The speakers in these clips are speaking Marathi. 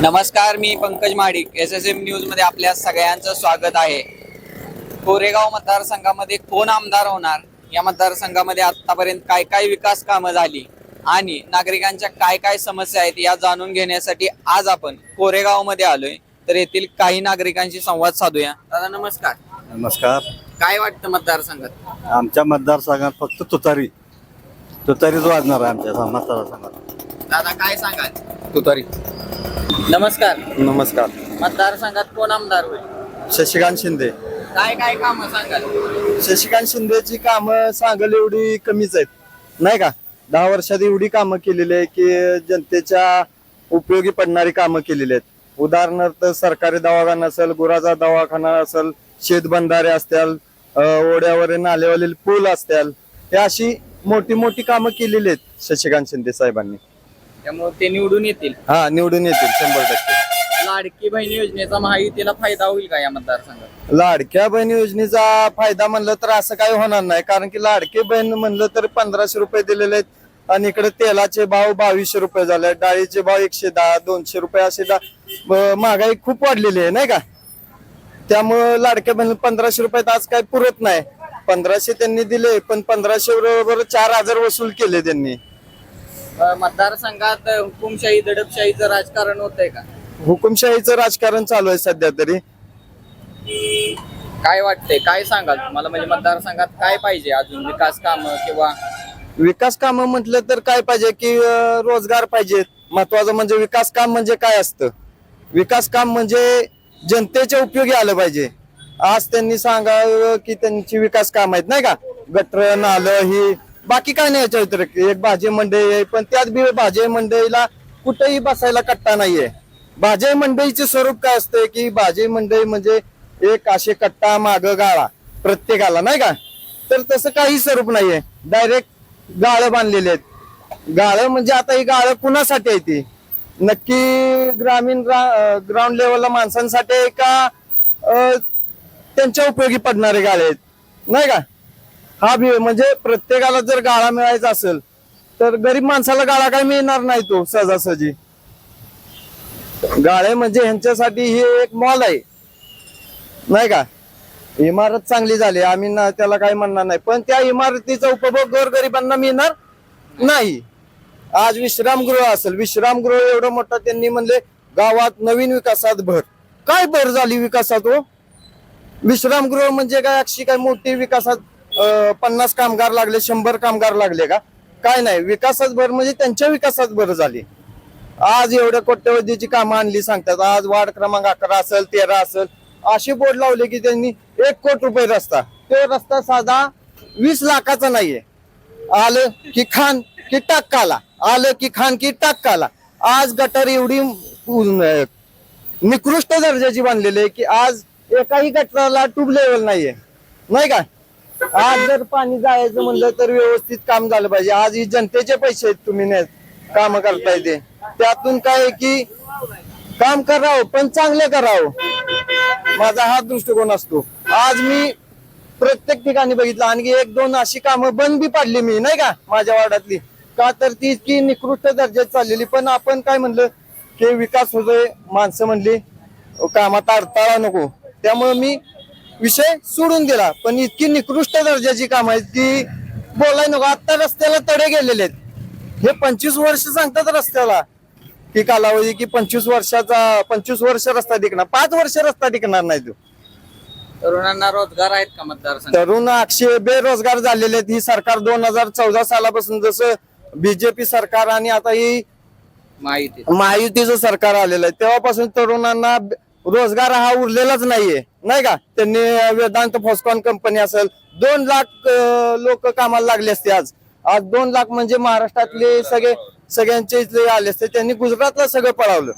नमस्कार मी Pankaj Mahadik S S M न्यूजमध्ये आपल्या सगळ्यांचं स्वागत आहे. कोरेगाव मतदारसंघामध्ये कोण आमदार होणार? या मतदारसंघामध्ये आतापर्यंत काय काय विकास कामं झाली? आणि नागरिकांच्या काय काय समस्या आहेत या जाणून घेण्यासाठी आज आपण कोरेगावमध्ये आलोय. तर येथील काही नागरिकांशी संवाद साधूया. दादा नमस्कार. नमस्कार. काय वाटतं मतदारसंघात? आमच्या मतदारसंघात फक्त तुतारी. तुतारीच वाजणार आहे आमच्या मतदारसंघात. दादा काय सांगाल? तुतारी. नमस्कार. नमस्कार. मतदारसंघात कोण आमदार होईल? शशिकांत शिंदे. काय काय कामं सांगाल? शशिकांत शिंदेची कामं सांगल एवढी कमीच आहेत. नाही का? दहा वर्षात एवढी कामं केलेली आहे की जनतेच्या उपयोगी पडणारी कामं केलेली आहेत. उदाहरणार्थ सरकारी दवाखाना असेल गुराचा दवाखाना असेल शेतबंधारे असतील अं, ओढ्यावर नालेवाले पूल असतील हे अशी मोठी मोठी कामं केलेली आहेत शशिकांत शिंदे साहेबांनी. त्यामुळे ते निवडून येतील. हा निवडून येतील शंभर टक्के. लाडकी बहीण योजनेचा महायुतीला फायदा होईल का या मतदारसंघात? लाडक्या बहीण योजनेचा फायदा म्हणलं तर असं काही होणार नाही कारण की लाडके बहीण म्हणलं तर पंधराशे रुपये दिलेले आहेत आणि इकडे तेलाचे भाव बावीसशे रुपये झाले डाळीचे भाव एकशे दहा दोनशे रुपये असे दा- ब- महागाई खूप वाढलेली आहे नाही का? त्यामुळं लाडक्या बहीण पंधराशे रुपयात आज काही पुरत नाही. पंधराशे त्यांनी दिले पण पंधराशे बरोबर चार हजार वसूल केले त्यांनी. मतदारसंघात हुकुमशाही दडपशाहीचं राजकारण होतंय का? हुकुमशाहीचं राजकारण चालू आहे सध्या तरी. काय वाटतंय? काय सांगाल तुम्हाला? म्हणजे मतदारसंघात काय पाहिजे? अजून विकास काम किंवा विकास काम म्हटलं तर काय पाहिजे की अं, रोजगार पाहिजेत महत्वाचं म्हणजे विकास काम म्हणजे काय असतं? विकास काम म्हणजे जनतेच्या उपयोगी आलं पाहिजे. आज त्यांनी सांगावं की त्यांची विकास काम आहेत नाही का? गटर नालं ही बाकी काय नाही याच्या व्यतिरिक्त. एक भाजी मंडई आहे पण त्यात बी भाजी मंडईला कुठेही बसायला कट्टा नाहीये. भाजी मंडईचे स्वरूप काय असते की भाजी मंडई म्हणजे एक असे कट्टा माग गाळा प्रत्येकाला नाही का? तर तसं काही स्वरूप नाहीये. डायरेक्ट गाळं बांधलेले आहेत. गाळं म्हणजे आता ही गाळं कुणासाठी आहे ती? नक्की ग्रामीण ग्राउंड लेवलला माणसांसाठी आहे का त्यांच्या उपयोगी पडणारे गाळे आहेत? नाही का? हा बी म्हणजे प्रत्येकाला जर गाळा मिळायचा असेल तर गरीब माणसाला गाळा काय मिळणार नाही तो सहजासहजी. गाळे म्हणजे ह्यांच्यासाठी हे एक मॉल आहे. नाही का? इमारत चांगली झाली आम्ही ना त्याला काही म्हणणार नाही. पण त्या इमारतीचा उपभोग गोरगरिबांना मिळणार नाही. आज विश्रामगृह असेल विश्रामगृह एवढं मोठं त्यांनी म्हणले गावात नवीन विकासात भर. काय भर झाली विकासात हो? विश्रामगृह म्हणजे काय अशी काय मोठी विकासात पन्नास कामगार लागले शंभर कामगार लागले का? काय नाही विकासात भर म्हणजे त्यांच्या विकासात भर झाली. आज एवढ्या कोट्यवधीची कामं आणली सांगतात. आज वार्ड क्रमांक अकरा असेल तेरा असेल अशी बोर्ड लावले की त्यांनी एक कोटी रुपये रस्ता. तो रस्ता साधा वीस लाखाचा नाहीये. आलं की खान की टाक्काला. आलं की खान की टाक्काला. आज गटर एवढी निकृष्ट दर्जाची बांधलेली आहे की आज एकाही गटराला ट्यूब लेवल नाहीये. नाही का? आज जर पाणी जायचं म्हणलं तर व्यवस्थित काम झालं पाहिजे. आज ही जनतेचे पैसे आहेत तुम्ही नाही काम करताय ते. त्यातून काय आहे की काम करावं पण चांगले करावं. माझा हा दृष्टिकोन असतो. आज मी प्रत्येक ठिकाणी बघितलं आणखी एक दोन अशी कामं बंद बी पाडली मी नाही का माझ्या वार्डातली का तर ती इतकी निकृष्ट दर्जात चाललेली पण आपण काय म्हणलं की विकास होतोय माणसं म्हणली कामात अडथळा नको. त्यामुळे मी विषय सोडून दिला. पण इतकी निकृष्ट दर्जाची काम आहेत की बोलाय नको. आता रस्त्याला तडे गेलेले आहेत. हे पंचवीस वर्ष सांगतात रस्त्याला. की कालावधी की पंचवीस वर्षाचा पंचवीस वर्ष रस्ता टिकणार. पाच वर्ष रस्ता टिकणार नाही तो. तरुणांना रोजगार आहेत का मतदारसंघात? तरुण अक्षय बेरोजगार झालेले आहेत. ही सरकार दोन हजार चौदा सालापासून जसं बीजेपी सरकार आणि आता ही माहिती महायुतीचं सरकार आलेलं आहे. तेव्हापासून तरुणांना रोजगार हा उरलेलाच नाहीये. नाही का? त्यांनी वेदांत फॉस्कॉन कंपनी असेल दोन लाख लोक कामाला लागले असते आज. आज दोन लाख म्हणजे महाराष्ट्रातले सगळे सगळ्यांचे इथले आले असते त्यांनी गुजरातला सगळं पळावलं.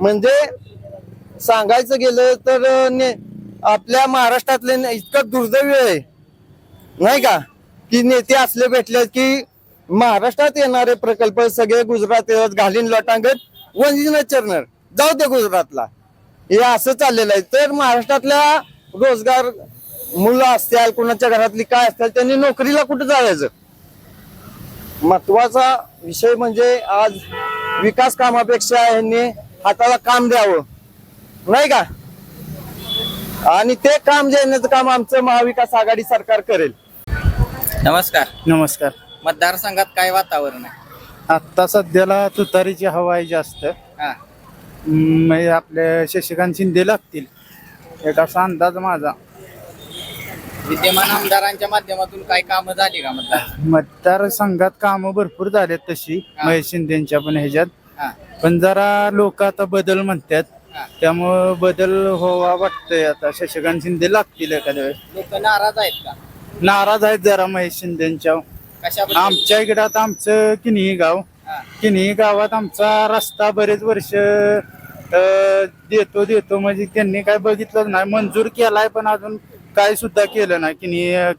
म्हणजे सांगायचं गेलं तर ने- आपल्या महाराष्ट्रातले इतकं दुर्दैव आहे. नाही का? की नेते असले भेटले की महाराष्ट्रात येणारे प्रकल्प सगळे गुजरात घालीन लोटांगत वंजिन चरणार. जाऊ दे गुजरातला. हे असं चाललेलं आहे. तर महाराष्ट्रातल्या रोजगार मुलं असतील कुणाच्या घरातली काय असतील त्यांनी नोकरीला कुठं जायचं? महत्त्वाचा विषय म्हणजे आज विकास कामापेक्षा यांनी हाताला काम द्यावं. नाही का? आणि ते काम देण्याचं काम आमचं महाविकास आघाडी सरकार करेल. नमस्कार. नमस्कार. मतदारसंघात काय वातावरण आहे? आत्ता सध्याला तुतारीची हवा आहे जास्त. हा. म्हणजे आपले शशिकांत शिंदे लागतील. एक असा अंदाज माझा. विद्यमान आमदारांच्या माध्यमातून काय कामं झाली का मतदार? मतदारसंघात कामं भरपूर झालेत तशी हा. महेश शिंदेच्या पण ह्याच्यात. पण जरा लोक आता बदल म्हणतात हा. त्यामुळं बदल व्हावा वाटतंय आता. शशिकांत शिंदे लागतील एखाद्या वेळेस. लोक नाराज आहेत का? नाराज आहेत जरा महेश शिंदेच्या. आमच्या इकडे आता आमचं किनी गाव? हा. किनी गावात आमचा रस्ता बरेच वर्ष देतो देतो. म्हणजे त्यांनी काय बघितलं नाही. मंजूर केलाय पण अजून काय सुद्धा केलं नाही. किनी अं,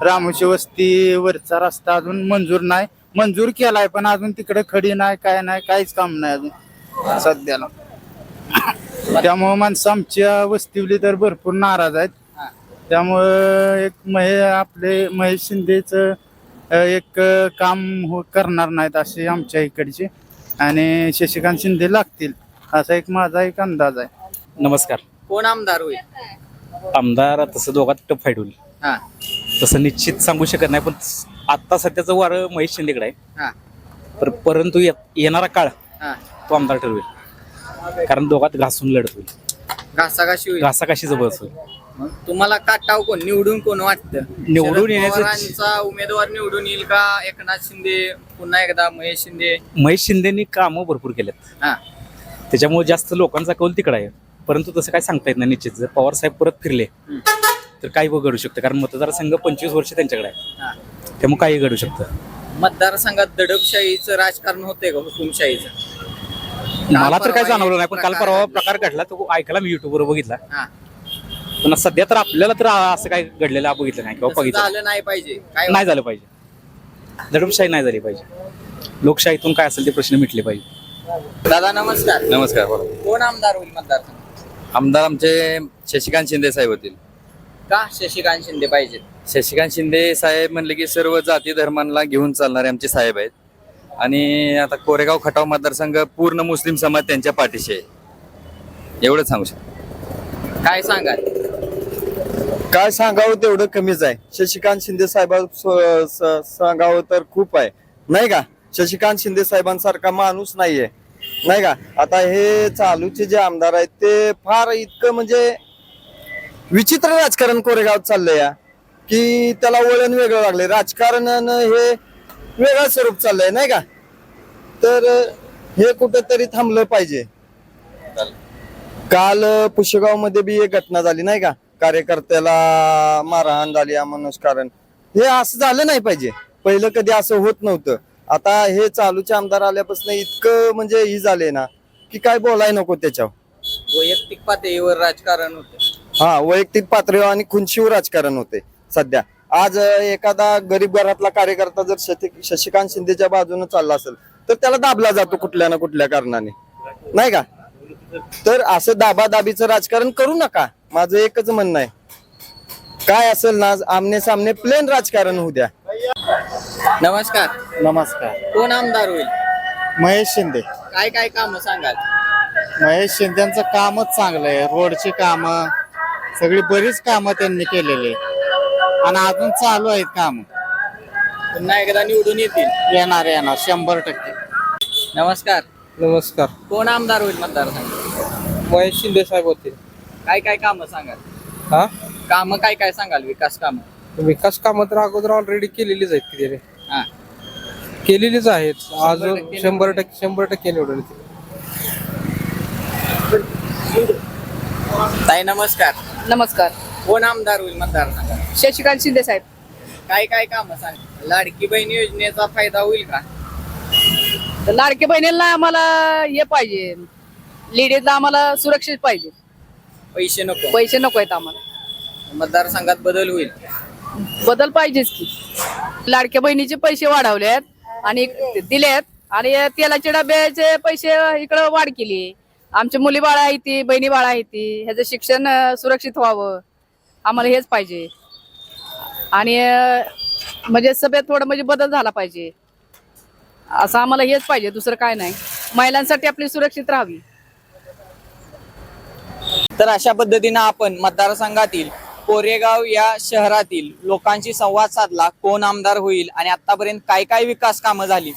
रामोशी वस्ती वरचा रस्ता अजून मंजूर नाही. मंजूर केलाय पण अजून तिकडे खडी नाही काय नाही काहीच काम नाही अजून सध्याला. त्यामुळे माणसं आमच्या वस्तीवली तर भरपूर नाराज आहेत. त्यामुळं एक महे आपले महेश शिंदेच एक काम हो करणार नाहीत असे आमच्या इकडचे. आणि शशिकांत शिंदे लागतील असा एक माझा एक अंदाज आहे. नमस्कार. कोण आमदार होईल? आमदार तसं दोघात टप फाईट होईल. हा. तसं निश्चित सांगू शकत नाही पण आता सध्याचं वारं महेश शिंदेकडे आहे. हा. पर परंतु ये- येणारा काळ हा. तो आमदार ठरवेल. कारण दोघात घासून लढत होईल. घासाघाशी होईल. घासाघाशी जबरदस्त होईल. तुम्हाला काटाव कोण? निवडून कोण वाटतं? निवडून शरद येण्याचं- पवारांचा उमेदवार निवडून येईल का? एकनाथ शिंदे पुन्हा एकदा महेश शिंदे? महेश शिंदेनी कामं भरपूर केलेत. हा. त्याच्यामुळे जास्त लोकांचा कौल तिकडे आहे. परंतु तसं काय सांगता येत नाही निश्चित. जर पवार साहेब परत फिरले हम्म. तर काही घडू शकतं. कारण मतदारसंघ पंचवीस वर्ष त्यांच्याकडे आहे. हा. त्यामुळे काही घडू शकतं. मतदारसंघात दडपशाहीचं राजकारण होते का? हुकुमशाहीचं? मला तर काय परवा जाणवलं एक नाही पण काल प्रकार परवा घडला. प्रकार घडला. तो ऐकायला मी युट्यूबवर बघितला. हा. पण सध्या तर आपल्याला तर असं काय घडलेलं बघितलं नाही किंवा तसं बघितलं झालं नाही पाहिजे. काय नाही झालं पाहिजे. दडपशाही नाही झाली पाहिजे. लोकशाहीतून काय असेल ते प्रश्न मिटले पाहिजे. दादा नमस्कार. नमस्कार बोला. कोण आमदार होईल मतदारसंघ आमदार आमचे शशिकांत शिंदे साहेब होतील. का शशिकांत शिंदे पाहिजेत? शशिकांत शिंदे साहेब म्हणले की सर्व जाती धर्मांना घेऊन चालणारे आमचे साहेब आहेत. आणि आता कोरेगाव खटाव मतदारसंघ पूर्ण मुस्लिम समाज त्यांच्या पाठीशी आहे. एवढंच सांगू शकतो. काय सांगाल? काय सांगावं तेवढं कमीच आहे. शशिकांत शिंदे साहेबां सांगावं तर खूप आहे. नाही का? शशिकांत शिंदे साहेबांसारखा माणूस नाहीये. नाही का? आता हे चालूचे जे आमदार आहेत ते फार इतकं म्हणजे विचित्र राजकारण कोरेगाव चाललंय या. की त्याला वळण वेगळं लागले राजकारण हे वेगळं स्वरूप चाललंय नाही का? तर हे कुठंतरी थांबलं पाहिजे. काल पुष्यगावमध्ये बी एक घटना झाली नाही का? कार्यकर्त्याला मारहाण झाली अमानुष कारण. हे असं झालं नाही पाहिजे. पहिलं कधी असं होत नव्हतं. आता हे चालूचे आमदार आल्यापासून इतकं म्हणजे ही झाले ना की काय बोलाय नको त्याच्यावर. वैयक्तिक पातळीवर राजकारण होते. हा वैयक्तिक पातळीवर आणि खुनशीवर राजकारण होते सध्या. आज एखादा गरीब घरातला कार्यकर्ता जर शशिकांत शिंदेच्या बाजूने चालला असेल तर त्याला दाबला जातो कुठल्या ना कुठल्या कारणाने. नाही का? तर असं दाबादाबीचं राजकारण करू नका. माझं एकच म्हणणं आहे. काय असेल ना आमने सामने प्लेन राजकारण होऊ द्या. नमस्कार. नमस्कार. कोण आमदार होईल? महेश शिंदे. काय काय काम सांगाल? महेश शिंदेचं कामच चांगलं आहे. रोडची कामं सगळी बरीच कामं त्यांनी केलेली आणि अजून चालू आहेत काम. पुन्हा एकदा निवडून येतील. येणार येणार. शंभर टक्के. नमस्कार. नमस्कार. कोण आमदार होईल मतदारसंघ महेश शिंदे साहेब होते. काय काय काम सांगाल? हा? काम काय काय सांगाल? विकास काम? विकास कामं तर अगोदर ऑलरेडी केलेलीच आहेत किती रे. हा. केलेलीच आहेत. अजून टक्के शंभर टक्के शंभर टक्के निवडून येतील. ताई नमस्कार. नमस्कार. कोण आमदार होईल मतदारसंघात? शशिकांत शिंदे साहेब. काय काय काम सांग? लाडकी बहीण योजनेचा फायदा होईल का? तर लाडके बहिणीला आम्हाला हे पाहिजे. लेडीजला आम्हाला सुरक्षित पाहिजे. पैसे नको. पैसे नको आहेत आम्हाला. मतदारसंघात बदल होईल. बदल पाहिजेच की. लाडक्या बहिणीचे पैसे वाढवले आहेत आणि दिले आहेत आणि तेलाच्या डब्याचे पैसे इकडं वाढ केली. आमच्या मुली बाळा आहे ती बहिणी बाळा आहे ती ह्याचं शिक्षण अं, सुरक्षित व्हावं. आम्हाला हेच पाहिजे. आणि अं, म्हणजे सभेत थोडं म्हणजे बदल झाला पाहिजे. असं आम्हाला हेच पाहिजे दुसरं काय नाही. महिलांसाठी आपली सुरक्षित राहावी. तर अशा पद्धतीनं आपण मतदारसंघातील कोरेगाव या शहरातील लोकांशी संवाद साधला कोण आमदार होईल आणि आतापर्यंत काय काय विकास कामं झाली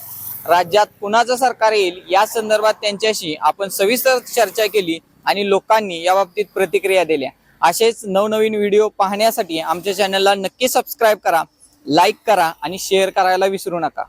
राज्यात कुणाचं सरकार येईल या संदर्भात त्यांच्याशी आपण सविस्तर चर्चा केली आणि लोकांनी या बाबतीत प्रतिक्रिया दिल्या. असेच नवनवीन व्हिडिओ पाहण्यासाठी आमच्या चॅनलला नक्की सबस्क्राईब करा लाईक करा आणि शेअर करायला विसरू नका.